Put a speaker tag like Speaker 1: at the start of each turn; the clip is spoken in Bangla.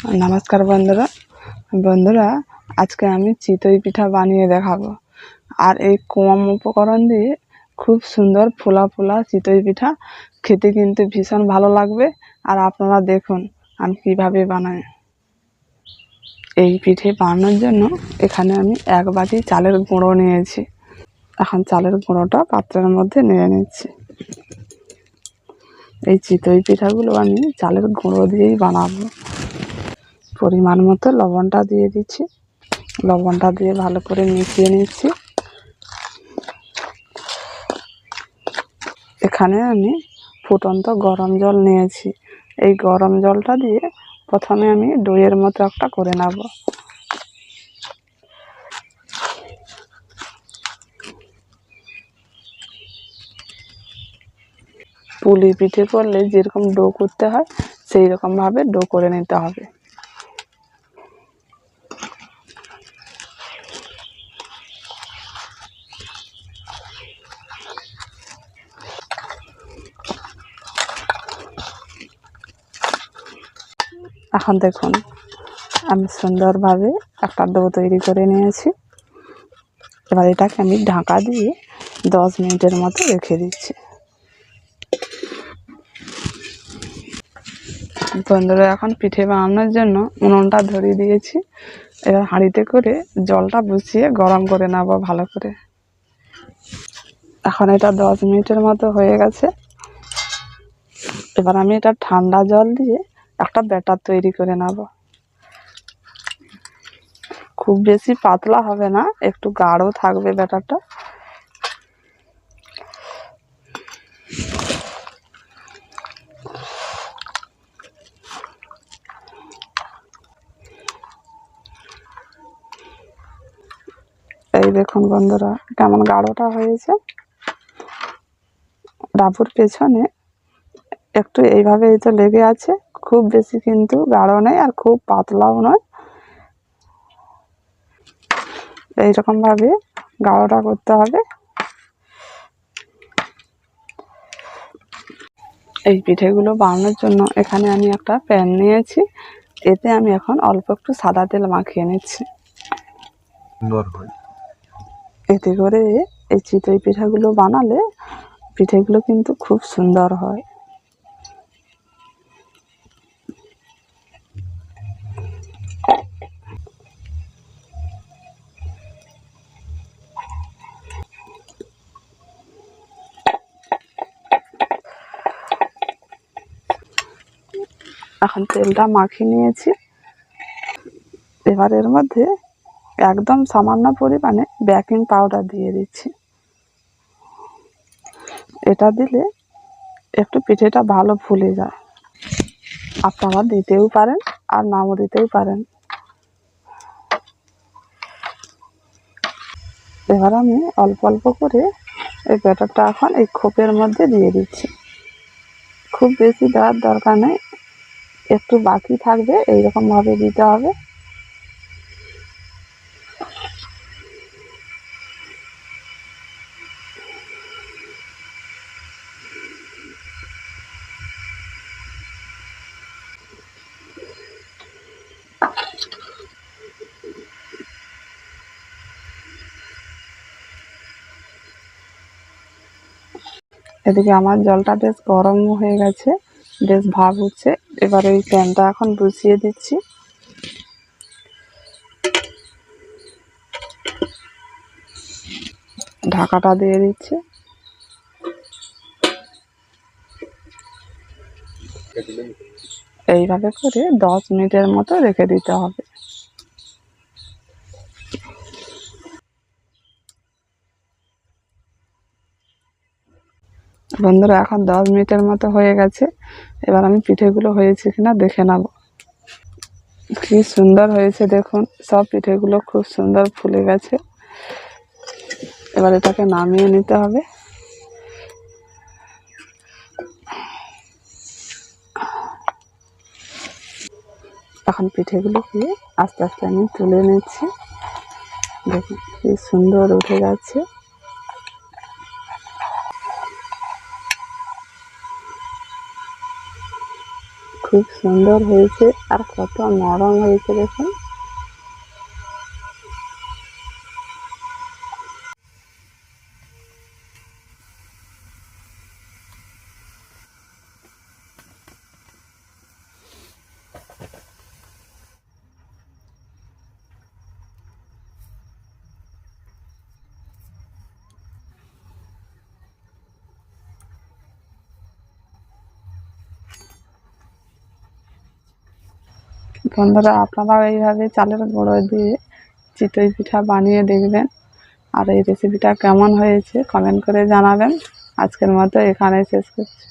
Speaker 1: নমস্কার বন্ধুরা। বন্ধুরা, আজকে আমি চিতই পিঠা বানিয়ে দেখাবো। আর এই কম উপকরণ দিয়ে খুব সুন্দর ফোলা ফোলা চিতই পিঠা খেতে কিন্তু ভীষণ ভালো লাগবে। আর আপনারা দেখুন, আমি কীভাবে বানাই। এই পিঠে বানানোর জন্য এখানে আমি এক বাটি চালের গুঁড়ো নিয়েছি। এখন চালের গুঁড়োটা পাত্রের মধ্যে নিয়ে নিচ্ছি। এই চিতই পিঠাগুলো আমি চালের গুঁড়ো দিয়েই বানাবো। পরিমাণ মতো লবণটা দিয়ে দিচ্ছি। লবণটা দিয়ে ভালো করে মিশিয়ে নিচ্ছি। এখানে আমি ফুটন্ত গরম জল নিয়েছি। এই গরম জলটা দিয়ে প্রথমে আমি দইয়ের মতো একটা করে নেব। পুলি পিঠে করলে যেরকম ডো করতে হয় সেই রকমভাবে ডো করে নিতে হবে। এখন দেখুন, আমি সুন্দরভাবে একটা ডো তৈরি করে নিয়েছি। এবার এটাকে আমি ঢাকা দিয়ে দশ মিনিটের মতো রেখে দিচ্ছি। বন্ধুরা, এখন পিঠে বানানোর জন্য উনুনটা ধরিয়ে দিয়েছি। এবার হাঁড়িতে করে জলটা বসিয়ে গরম করে নেব ভালো করে। এখন এটা দশ মিনিটের মতো হয়ে গেছে। এবার আমি এটা ঠান্ডা জল দিয়ে একটা ব্যাটার তৈরি করে নেব। খুব বেশি পাতলা হবে না, একটু গাঢ় থাকবে ব্যাটারটা। এই দেখুন বন্ধুরা, কেমন গাঢ়টা হয়েছে। ডাবুর পেছনে একটু এইভাবে এই তো লেগে আছে খুব বেশি কিন্তু গাঢ় নয় আর খুব পাতলাও নয়। এইরকমভাবে গাঢ়টা করতে হবে। এই পিঠেগুলো বানানোর জন্য এখানে আমি একটা প্যান নিয়েছি। এতে আমি এখন অল্প একটু সাদা তেল মাখিয়ে নিচ্ছি। এতে করে এই চিতই পিঠাগুলো বানালে পিঠেগুলো কিন্তু খুব সুন্দর হয়। এখন তেলটা মাখিয়ে নিয়েছি। এবার এর মধ্যে একদম সামান্য পরিমাণে বেকিং পাউডার দিয়ে দিচ্ছি। এটা দিলে একটু পিঠেটা ভালো ফুলে যায়। আপনারা দিতেও পারেন আর নামও দিতেও পারেন। এবার আমি অল্প অল্প করে এই ব্যাটারটা এখন এই খোপের মধ্যে দিয়ে দিচ্ছি। খুব বেশি দেওয়ার দরকার নেই। একটু বাকি থাকবে এইরকম এইরকমভাবে দিতে হবে। এদিকে আমার জলটা বেশ গরম হয়ে গেছে। বেশ ভাব হচ্ছে। এবার ওই প্যানটা এখন বসিয়ে দিচ্ছি। ঢাকাটা দিয়ে দিচ্ছি। এইভাবে করে দশ মিনিটের মতো রেখে দিতে হবে। বন্ধুরা, এখন দশ মিনিটের মতো হয়ে গেছে। এবার আমি পিঠেগুলো হয়েছে কিনা দেখে নেব। কি সুন্দর হয়েছে দেখুন, সব পিঠেগুলো খুব সুন্দর ফুলে গেছে। এবার এটাকে নামিয়ে নিতে হবে। এখন পিঠেগুলো পিঠেগুলোকে আস্তে আস্তে আমি তুলে নিচ্ছি। দেখুন, কি সুন্দর উঠে যাচ্ছে। খুব সুন্দর হয়েছে আর কত নরম হয়েছে দেখুন। বন্ধুরা, আপনারাও এইভাবে চালের গুঁড়ো দিয়ে চিতই পিঠা বানিয়ে দেখবেন। আর এই রেসিপিটা কেমন হয়েছে কমেন্ট করে জানাবেন। আজকের মতো এখানেই শেষ করছি।